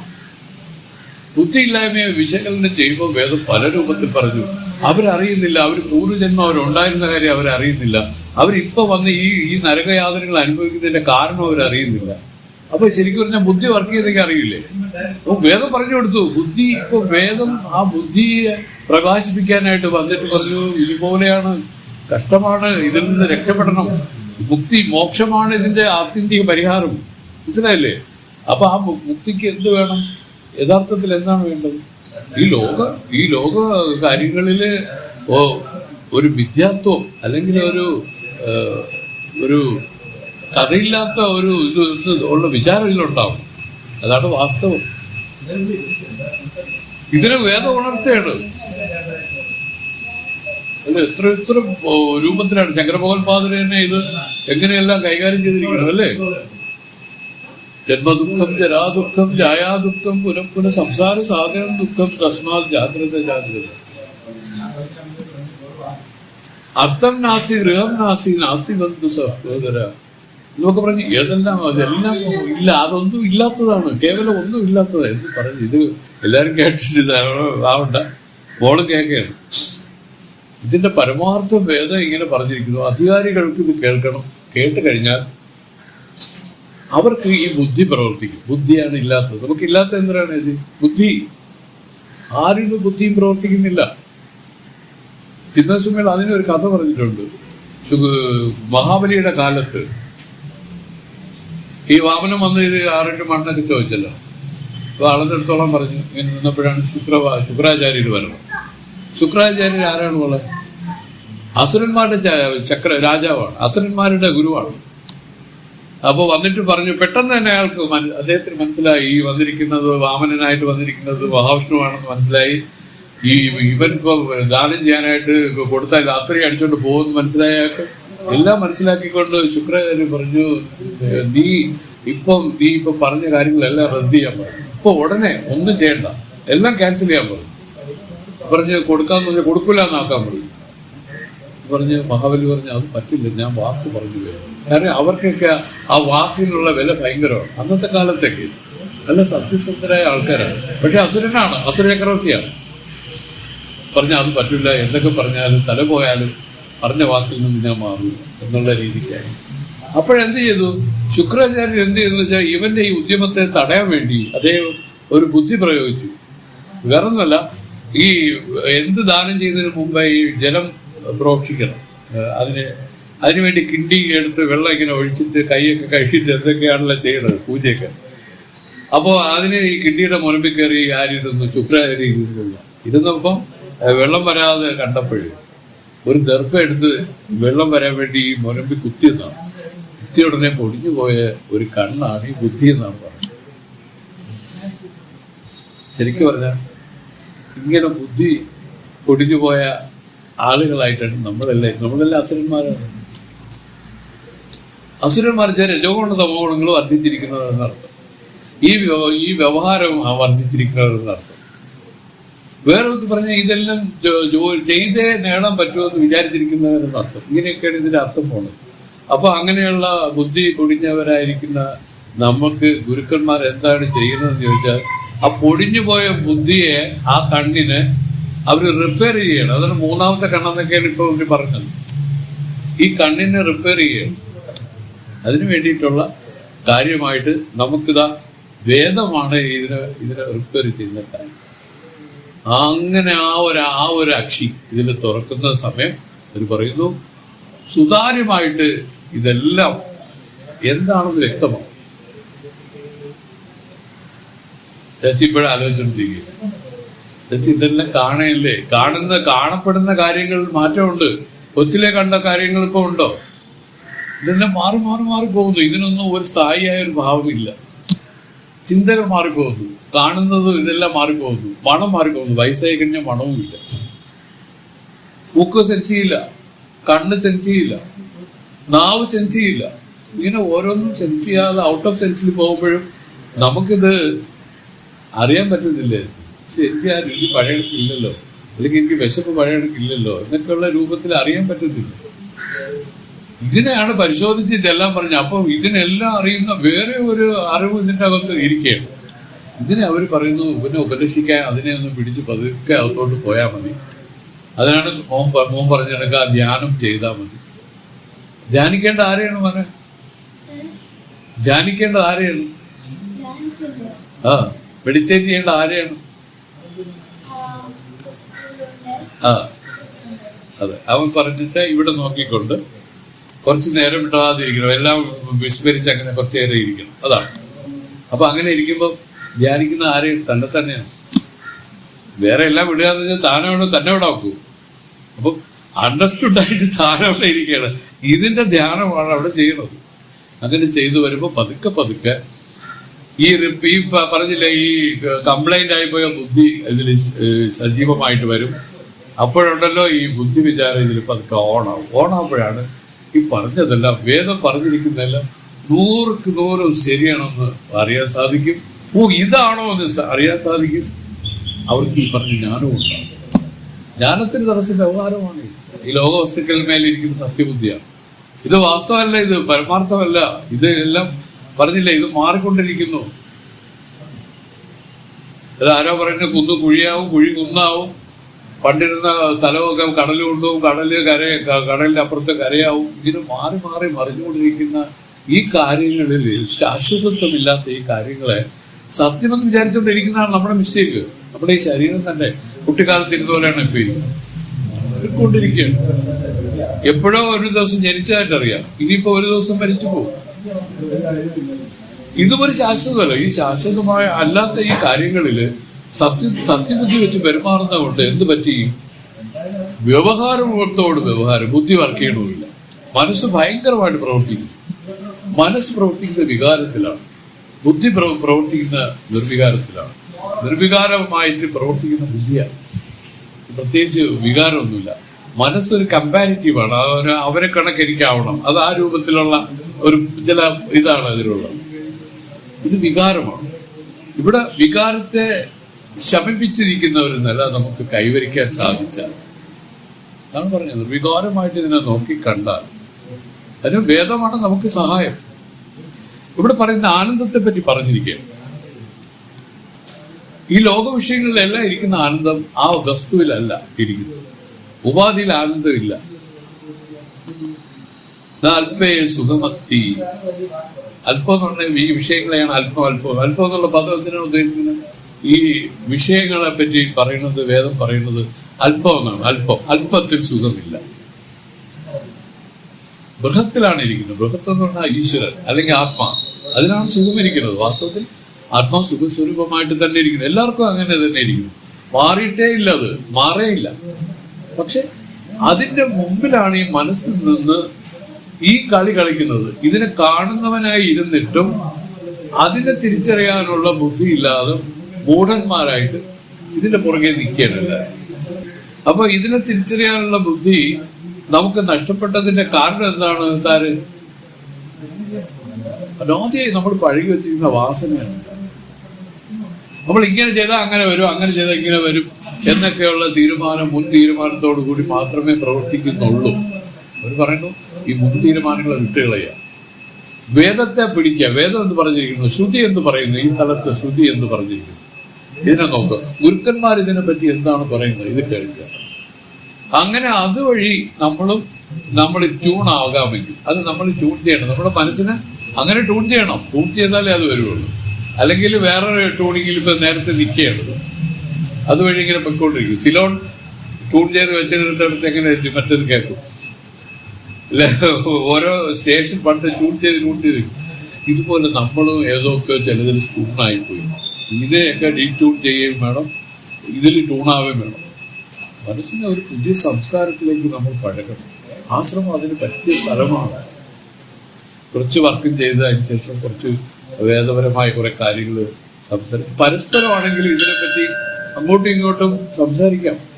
ബുദ്ധിയില്ലായ്മയെ വിശകലനം ചെയ്യുമ്പോൾ വേദം പല രൂപത്തിൽ പറഞ്ഞു. അവരറിയുന്നില്ല. അവർ പൂർവജന്മം അവരുണ്ടായിരുന്ന കാര്യം അവരറിയുന്നില്ല. അവരിപ്പോ വന്ന് ഈ ഈ നരകയാതനകൾ അനുഭവിക്കുന്നതിന്റെ കാരണം അവരറിയുന്നില്ല. അപ്പൊ ശരിക്കും പറഞ്ഞാൽ ബുദ്ധി വർക്ക് ചെയ്തെങ്കിൽ അറിയില്ലേ? അപ്പൊ വേദം പറഞ്ഞു കൊടുത്തു. ബുദ്ധി ഇപ്പൊ വേദം ആ ബുദ്ധിയെ പ്രകാശിപ്പിക്കാനായിട്ട് വന്നിട്ട് പറഞ്ഞു ഇതുപോലെയാണ്. കഷ്ടമാണ് ഇതിൽ നിന്ന് രക്ഷപ്പെടണം. മുക്തി മോക്ഷമാണ് ഇതിന്റെ ആത്യന്തിക പരിഹാരം. മനസ്സിലായില്ലേ? അപ്പൊ ആ മുക്തിക്ക് എന്ത് വേണം? യഥാർത്ഥത്തിൽ എന്താണ് വേണ്ടത്? ഈ ലോക ഈ ലോക കാര്യങ്ങളിൽ ഒരു മിഥ്യാത്വം അല്ലെങ്കിൽ ഒരു ഒരു കഥയില്ലാത്ത ഒരു ഉള്ള വിചാരം ഇതിലുണ്ടാവും. അതാണ് വാസ്തവം. ഇതിനെ വേദം ഉണർത്തേണ്ടത്. അല്ല എത്ര എത്ര രൂപത്തിലാണ് ശങ്കരഭഗവത്പാദര് തന്നെ ഇത് എങ്ങനെയെല്ലാം കൈകാര്യം ചെയ്തിരിക്കണം അല്ലേ? ജന്മദുഃഖം ജരാദുഃഖം ജായാദുഃഖം പുനഃപുന സംസാര സാഗരം ദുഃഖം തസ്മാൽ ജാഗ്രത ജാഗ്രത. അർത്ഥം നാസ്തി ഗൃഹം നാസ്തി നാസ്തി ബന്ധു സഹോദര. എന്നൊക്കെ പറഞ്ഞ് ഏതെല്ലാം അതെല്ലാം ഇല്ല അതൊന്നും ഇല്ലാത്തതാണ്. കേവലം ഒന്നും ഇല്ലാത്തത് എന്ന് പറഞ്ഞു ഇത് എല്ലാവരും കേട്ടിട്ട് ആവണ്ട. മോളും കേൾക്കുകയാണ്. ഇതിന്റെ പരമാർത്ഥ ഭേദം ഇങ്ങനെ പറഞ്ഞിരിക്കുന്നു. അധികാരികൾക്ക് ഇത് കേൾക്കണം. കേട്ട് കഴിഞ്ഞാൽ അവർക്ക് ഈ ബുദ്ധി പ്രവർത്തിക്കും. ബുദ്ധിയാണ് ഇല്ലാത്തത്. നമുക്ക് ഇല്ലാത്ത എന്തിനാണ് ഇത്? ബുദ്ധി. ആരുടെ ബുദ്ധിയും പ്രവർത്തിക്കുന്നില്ല. ചിന്നസുമേൾ അതിനൊരു കഥ പറഞ്ഞിട്ടുണ്ട്. മഹാബലിയുടെ കാലത്ത് ഈ വാമനം വന്ന് ആറിട്ട് മണ്ണൊക്കെ ചോദിച്ചല്ലോ. അപ്പൊ അളന്നെടുത്തോളം പറഞ്ഞു. ഇങ്ങനെ നിന്നപ്പോഴാണ് ശുക്ര ശുക്രാചാര്യർ വരുന്നത്. ശുക്രാചാര്യർ ആരാണ് ഉള്ളത് അസുരന്മാരുടെ ചക്ര രാജാവാണ്. അസുരന്മാരുടെ ഗുരുവാണ്. അപ്പോൾ വന്നിട്ട് പറഞ്ഞു പെട്ടെന്ന് തന്നെ അയാൾക്ക് അദ്ദേഹത്തിന് മനസ്സിലായി. ഈ വന്നിരിക്കുന്നത് വാമനനായിട്ട് വന്നിരിക്കുന്നത് മഹാവിഷ്ണുവാണെന്ന് മനസ്സിലായി. ഈ ഇവൻ ഇപ്പൊ ദാനം ചെയ്യാനായിട്ട് കൊടുത്താൽ രാത്രി അടിച്ചോണ്ട് പോകുമെന്ന് മനസ്സിലായ എല്ലാം മനസ്സിലാക്കിക്കൊണ്ട് ശുക്രാചാര്യ പറഞ്ഞു "ഏ, നീ ഇപ്പം നീ ഇപ്പൊ പറഞ്ഞ കാര്യങ്ങളെല്ലാം റദ്ദ് ചെയ്യാൻ പറഞ്ഞു ഇപ്പൊ ഉടനെ ഒന്നും ചെയ്യണ്ട. എല്ലാം ക്യാൻസൽ ചെയ്യാൻ പറഞ്ഞു പറഞ്ഞ് കൊടുക്കാന്ന് പറഞ്ഞാൽ കൊടുക്കില്ല എന്നാക്കാൻ പറഞ്ഞു പറഞ്ഞ് മഹാബലി പറഞ്ഞു അത് പറ്റില്ല ഞാൻ വാക്ക് പറഞ്ഞു വരും കാരണം അവർക്കൊക്കെ ആ വാക്കിനുള്ള വില ഭയങ്കരമാണ്. അന്നത്തെ കാലത്തേക്ക് നല്ല സത്യസന്ധരായ ആൾക്കാരാണ്. പക്ഷെ അസുരനാണ് അസുര ചക്രവർത്തിയാണ് പറഞ്ഞ അത് പറ്റില്ല എന്തൊക്കെ പറഞ്ഞാലും തല പോയാലും പറഞ്ഞ വാക്കിൽ നിന്ന് ഞാൻ മാറില്ല എന്നുള്ള രീതിക്കായി. അപ്പോഴെന്ത് ചെയ്തു? ശുക്രാചാര്യൻ എന്ത് ചെയ്തു വെച്ചാൽ ഇവന്റെ ഈ ഉദ്യമത്തെ തടയാൻ വേണ്ടി അദ്ദേഹം ഒരു ബുദ്ധി പ്രയോഗിച്ചു. വേറെ ഒന്നുമല്ല ഈ എന്ത് ദാനം ചെയ്യുന്നതിന് മുമ്പേ ഈ ജലം പ്രോക്ഷിക്കണം. അതിന് അതിനുവേണ്ടി കിണ്ടി എടുത്ത് വെള്ളം ഇങ്ങനെ ഒഴിച്ചിട്ട് കൈയൊക്കെ കഴിച്ചിട്ട് എന്തൊക്കെയാണല്ലോ ചെയ്യണത് പൂജയൊക്കെ. അപ്പോൾ അതിന് ഈ കിണ്ടിയുടെ മുനമ്പിൽ കയറി ആരിരുന്നു ശുക്രാചാര്യ ഇരുന്നില്ല ഇരുന്നപ്പം വെള്ളം വരാതെ കണ്ടപ്പോഴ് ഒരു ദർഭ എടുത്ത് വെള്ളം വരാൻ വേണ്ടി ഈ മുരമ്പി കുത്തിയെന്നാണ് കുത്തിയ ഉടനെ പൊടിഞ്ഞു പോയ ഒരു കണ്ണാണ് ഈ ബുദ്ധി എന്നാണ് പറഞ്ഞത് ശരിക്കും പറഞ്ഞാൽ ഇങ്ങനെ ബുദ്ധി പൊടിഞ്ഞു പോയ ആളുകളായിട്ടാണ് നമ്മളെല്ലാം നമ്മളെല്ലാം അസുരന്മാരാണ്. അസുരന്മാർ രജോഗുണ തമോഗുണങ്ങൾ വർദ്ധിച്ചിരിക്കുന്നത് എന്നർത്ഥം ഈ ഈ വ്യവഹാരം വർദ്ധിച്ചിരിക്കുന്നത് എന്നർത്ഥം വേറെ ഒന്ന് പറഞ്ഞാൽ ഇതെല്ലാം ചെയ്തേ നേടാൻ പറ്റുമെന്ന് വിചാരിച്ചിരിക്കുന്നവരെന്ന് അർത്ഥം. ഇങ്ങനെയൊക്കെയാണ് ഇതിന്റെ അർത്ഥം പോണത്. അപ്പൊ അങ്ങനെയുള്ള ബുദ്ധി പൊടിഞ്ഞവരായിരിക്കുന്ന നമുക്ക് ഗുരുക്കന്മാർ എന്താണ് ചെയ്യുന്നതെന്ന് ചോദിച്ചാൽ ആ പൊടിഞ്ഞു പോയ ബുദ്ധിയെ ആ കണ്ണിന് അവർ റിപ്പയർ ചെയ്യണം. അതൊരു മൂന്നാമത്തെ കണ്ണെന്നൊക്കെയാണ് ഇപ്പോൾ ഇവർ പറഞ്ഞത്. ഈ കണ്ണിനെ റിപ്പയർ ചെയ്യണം. അതിനു വേണ്ടിയിട്ടുള്ള കാര്യമായിട്ട് നമുക്കിതാ വേദമാണ് ഇതിനെ ഇതിനെ റിപ്പയർ ചെയ്യുന്ന കാര്യം. അങ്ങനെ ആ ഒരു ആ ഒരു അക്ഷി ഇതിൽ തുറക്കുന്ന സമയം അവർ പറയുന്നു സുതാര്യമായിട്ട് ഇതെല്ലാം എന്താണെന്ന് വ്യക്തമാവും. ചേച്ചി ഇപ്പോഴും ആലോചിച്ചോണ്ടിരിക്കുക ചേച്ചി ഇതെല്ലാം കാണയില്ലേ കാണുന്ന കാണപ്പെടുന്ന കാര്യങ്ങൾ മാറ്റമുണ്ട്. കൊച്ചിലെ കണ്ട കാര്യങ്ങൾ ഇപ്പൊ ഉണ്ടോ? ഇതെല്ലാം മാറി മാറി മാറി പോകുന്നു. ഇതിനൊന്നും ഒരു സ്ഥായിയായ ഒരു ഭാവമില്ല. ചിന്തകൾ മാറിപ്പോകുന്നു. കാണുന്നത് ഇതെല്ലാം മാറിപ്പോകുന്നു. മണം മാറിപ്പോകുന്നു. വയസ്സായി കഴിഞ്ഞാൽ മണവും ഇല്ല. മൂക്ക് സെൻസ് ചെയ്യില്ല. കണ്ണ് സെൻസ് ചെയ്യില്ല. നാവ് സെൻസ് ചെയ്യില്ല. ഇങ്ങനെ ഓരോന്നും സെൻസ് ചെയ്യാതെ ഔട്ട് ഓഫ് സെൻസിൽ പോകുമ്പോഴും നമുക്കിത് അറിയാൻ പറ്റുന്നില്ലേ? ശരിക്കും ആ രുചി പഴയ ഇല്ലല്ലോ അല്ലെങ്കിൽ എനിക്ക് വിശപ്പ് പഴയണക്കില്ലല്ലോ എന്നൊക്കെയുള്ള രൂപത്തിൽ അറിയാൻ പറ്റുന്നില്ല ഇതിനെയാണ് പരിശോധിച്ച് ഇതെല്ലാം പറഞ്ഞത് അപ്പം ഇതിനെല്ലാം അറിയുന്ന വേറെ ഒരു അറിവ് ഇതിന്റെ അകത്ത് ഇരിക്കുകയാണ്. ഇതിനെ അവർ പറയുന്നു ഇവനെ ഉപദേശിക്കാൻ അതിനെ ഒന്ന് പിടിച്ച് പതുക്കെ അകത്തോട്ട് പോയാൽ മതി. അതിനാണ് മോൻ മോൻ പറഞ്ഞ കണക്ക് ധ്യാനം ചെയ്താൽ മതി. ധ്യാനിക്കേണ്ട ആരെയാണ് മോനെ? ധ്യാനിക്കേണ്ടത് ആരെയാണ്? ആ മെഡിറ്റേറ്റ് ചെയ്യേണ്ട ആരെയാണ്? ആ അതെ. അവൻ പറഞ്ഞിട്ട് ഇവിടെ നോക്കിക്കൊണ്ട് കുറച്ച് നേരം ഇടാതിരിക്കണം. എല്ലാം വിസ്മരിച്ച് അങ്ങനെ കുറച്ച് നേരം ഇരിക്കണം. അതാണ്. അപ്പൊ അങ്ങനെ ഇരിക്കുമ്പോൾ ധ്യാനിക്കുന്ന ആരെയും തന്നെ തന്നെയാണ്. വേറെ എല്ലാം വിടുക എന്ന് വെച്ചാൽ താനവിടെ തന്നെ അവിടെ ആക്കൂ. അപ്പൊ അണ്ടർസ്റ്റുഡ് ആയിട്ട് താനവിടെ ഇരിക്കുകയാണ്. ഇതിന്റെ ധ്യാനമാണ് അവിടെ ചെയ്യണത്. അങ്ങനെ ചെയ്തു വരുമ്പോൾ പതുക്കെ പതുക്കെ ഈ ഈ പറഞ്ഞില്ലേ ഈ കംപ്ലൈന്റ് ആയിപ്പോയ ബുദ്ധി ഇതിൽ സജീവമായിട്ട് വരും. അപ്പോഴുണ്ടല്ലോ ഈ ബുദ്ധി വിചാരം ഇതിൽ പതുക്കെ ഓണാവും ഓണാകുമ്പോഴാണ് ഈ പറഞ്ഞതെല്ലാം വേദം പറഞ്ഞിരിക്കുന്നതെല്ലാം നൂറുക്ക് നൂറും ശരിയാണെന്ന് അറിയാൻ സാധിക്കും. ഓ ഇതാണോ എന്ന് അറിയാൻ സാധിക്കും. അവർക്ക് ഈ പറഞ്ഞ ജ്ഞാനവും ഉണ്ടാവും. ജ്ഞാനത്തിന് തടസ്സം വ്യവഹാരമാണ്. ഈ ലോകവസ്തുക്കളിൽ മേലിരിക്കുന്ന സത്യബുദ്ധിയാണ്. ഇത് വാസ്തവമല്ല ഇത് പരമാർത്ഥമല്ല. ഇത് എല്ലാം പറഞ്ഞില്ല ഇത് മാറിക്കൊണ്ടിരിക്കുന്നു. അത് ആരോ പറയുന്ന കുന്ന് കുഴിയാവും കുഴി കുന്നാവും. പണ്ടിരുന്ന സ്ഥലമൊക്കെ കടൽ കടൽ കര കടലിന്റെ അപ്പുറത്ത് കരയാവും. ഇങ്ങനെ മാറി മാറി മറിഞ്ഞുകൊണ്ടിരിക്കുന്ന ഈ കാര്യങ്ങളിൽ ശാശ്വതത്വമില്ലാത്ത ഈ കാര്യങ്ങളെ സത്യമെന്ന് വിചാരിച്ചുകൊണ്ടിരിക്കുന്നതാണ് നമ്മുടെ മിസ്റ്റേക്ക് നമ്മുടെ ഈ ശരീരം തന്നെ കുട്ടിക്കാലത്ത് ഇരുന്നപോലെയാണ് ഇപ്പൊ ഇരിക്കുന്നത്. കൊണ്ടിരിക്കുകയാണ് എപ്പോഴോ ഒരു ദിവസം ജനിച്ചതായിട്ടറിയാം ഇനിയിപ്പോ ഒരു ദിവസം മരിച്ചു പോകും. ഇതും ഒരു ശാശ്വതമല്ല. ഈ ശാശ്വതമായ അല്ലാത്ത ഈ കാര്യങ്ങളിൽ സത്യ സത്യബുദ്ധി വെച്ച് പെരുമാറുന്ന കൊണ്ട് എന്ത് പറ്റി? വ്യവഹാരത്തോട് വ്യവഹാരം ബുദ്ധി വർക്ക് ചെയ്യണമില്ല മനസ്സ് ഭയങ്കരമായിട്ട് പ്രവർത്തിക്കും മനസ്സ് പ്രവർത്തിക്കുന്ന വികാരത്തിലാണ്. ബുദ്ധി പ്രവ- പ്രവർത്തിക്കുന്ന നിർവികാരത്തിലാണ്. നിർവികാരമായിട്ട് പ്രവർത്തിക്കുന്ന ബുദ്ധിയാണ്. പ്രത്യേകിച്ച് വികാരമൊന്നുമില്ല. മനസ്സൊരു കമ്പാരിറ്റീവാണ് അവർ അവരെ കണക്കെനിക്കാവണം. അത് ആ രൂപത്തിലുള്ള ഒരു ചില ഇതാണ് അതിലുള്ളത്. ഇത് വികാരമാണ്. ഇവിടെ വികാരത്തെ ശമിപ്പിച്ചിരിക്കുന്ന ഒരു നില നമുക്ക് കൈവരിക്കാൻ സാധിച്ചാൽ. അതാണ് പറഞ്ഞത്. വികാരമായിട്ട് ഇതിനെ നോക്കി കണ്ടാൽ അതിന് വേദമാണ് നമുക്ക് സഹായം. ഇവിടെ പറയുന്ന ആനന്ദത്തെ പറ്റി പറഞ്ഞിരിക്കുകയാണ്. ഈ ലോക വിഷയങ്ങളിലെല്ലാം ഇരിക്കുന്ന ആനന്ദം ആ വസ്തുവിലല്ല ഇരിക്കുന്നത്. ഉപാധിയിൽ ആനന്ദമില്ല. അല്പേ സുഖമസ്തി. അല്പം എന്ന് പറഞ്ഞാൽ ഈ വിഷയങ്ങളെയാണ് അല്പം അല്പം. അല്പം എന്നുള്ള പദം എന്തിനാണ് ഉദ്ദേശിക്കുന്നത്? ഈ വിഷയങ്ങളെ പറ്റി പറയുന്നത് വേദം പറയുന്നത് അല്പം അല്പം. അല്പത്തിൽ സുഖമില്ല. ബൃഹത്തിലാണ് ഇരിക്കുന്നത്. ബൃഹത്ത് എന്ന് പറഞ്ഞാൽ ഈശ്വരൻ അല്ലെങ്കിൽ ആത്മാ. അതിനാണ് സുഖം ഇരിക്കുന്നത് വാസ്തവത്തിൽ ആത്മാവ് സുഖസ്വരൂപമായിട്ട് തന്നെ ഇരിക്കുന്നു. എല്ലാവർക്കും അങ്ങനെ തന്നെ ഇരിക്കുന്നു. മാറിയിട്ടേ ഇല്ല അത്. മാറേയില്ല പക്ഷെ അതിന്റെ മുമ്പിലാണ് ഈ മനസ്സിൽ നിന്ന് ഈ കളി കളിക്കുന്നത്. ഇതിനെ കാണുന്നവനായി ഇരുന്നിട്ടും അതിനെ തിരിച്ചറിയാനുള്ള ബുദ്ധി ബുദ്ധിയില്ലാതെ മൂഢന്മാരായിട്ട് ഇതിന്റെ പുറകെ നിൽക്കേണ്ടത് അപ്പൊ ഇതിനെ തിരിച്ചറിയാനുള്ള ബുദ്ധി നമുക്ക് നഷ്ടപ്പെട്ടതിന്റെ കാരണം എന്താണ് താര് അനാദ്യമായി നമ്മൾ പഴകി വെച്ചിരിക്കുന്ന വാസനയാണ്. നമ്മൾ ഇങ്ങനെ ചെയ്താൽ അങ്ങനെ വരും അങ്ങനെ ചെയ്താൽ ഇങ്ങനെ വരും എന്നൊക്കെയുള്ള തീരുമാനം മുൻ തീരുമാനത്തോടു കൂടി മാത്രമേ പ്രവർത്തിക്കുന്നുള്ളൂ. അവർ പറയുന്നു ഈ മുൻ തീരുമാനങ്ങളെ വിട്ടുകളയുക വേദത്തെ പിടിക്കുക. വേദം എന്ന് പറഞ്ഞിരിക്കുന്നു ശ്രുതി എന്ന് പറയുന്നു. ഈ സ്ഥലത്ത് ശ്രുതി എന്ന് പറഞ്ഞിരിക്കുന്നു. ഇതിനെ നോക്കുക ഗുരുക്കന്മാർ ഇതിനെ പറ്റി എന്താണ് പറയുന്നത്? ഇത് കേൾക്കുക. അങ്ങനെ അതുവഴി നമ്മളും നമ്മൾ ട്യൂൺ ആകാമെങ്കിൽ അത് നമ്മൾ ട്യൂൺ ചെയ്യണം. നമ്മുടെ മനസ്സിനെ അങ്ങനെ ട്യൂൺ ചെയ്യണം. ട്യൂൺ ചെയ്താലേ അത് വരുള്ളൂ അല്ലെങ്കിൽ വേറൊരു ട്യൂണിങ്ങിൽ ഇപ്പം നേരത്തെ നിൽക്കുകയാണ്. അതുവഴി ഇങ്ങനെ പൊയ്ക്കൊണ്ടിരിക്കും. സിലോൺ ട്യൂൺ ചെയ്ത് വെച്ചിട്ടടുത്ത് എങ്ങനെ മറ്റൊരു കേൾക്കും. ഇല്ല ഓരോ സ്റ്റേഷൻ പണ്ട് ട്യൂൺ ചെയ്ത് ട്യൂൺ ചെയ്ത് ഇതുപോലെ നമ്മളും ഏതൊക്കെ ചിലതിൽ സ്റ്റൂണായി പോയി ഇതിനെയൊക്കെ ഡീട്യൂൺ ചെയ്യുകയും വേണം. ഇതിൽ ട്യൂണാവുകയും വേണം. മനസ്സിനെ ഒരു പുതിയ സംസ്കാരത്തിലേക്ക് നമ്മൾ പഴകണം ആശ്രമം അതിന് പറ്റിയ സ്ഥലമാണ്. കുറച്ച് വർക്കും ചെയ്തതിന് ശേഷം കുറച്ച് വേദപരമായ കുറെ കാര്യങ്ങൾ സംസാരിക്കും. പരസ്പരമാണെങ്കിലും ഇതിനെപ്പറ്റി അങ്ങോട്ടും ഇങ്ങോട്ടും സംസാരിക്കാം.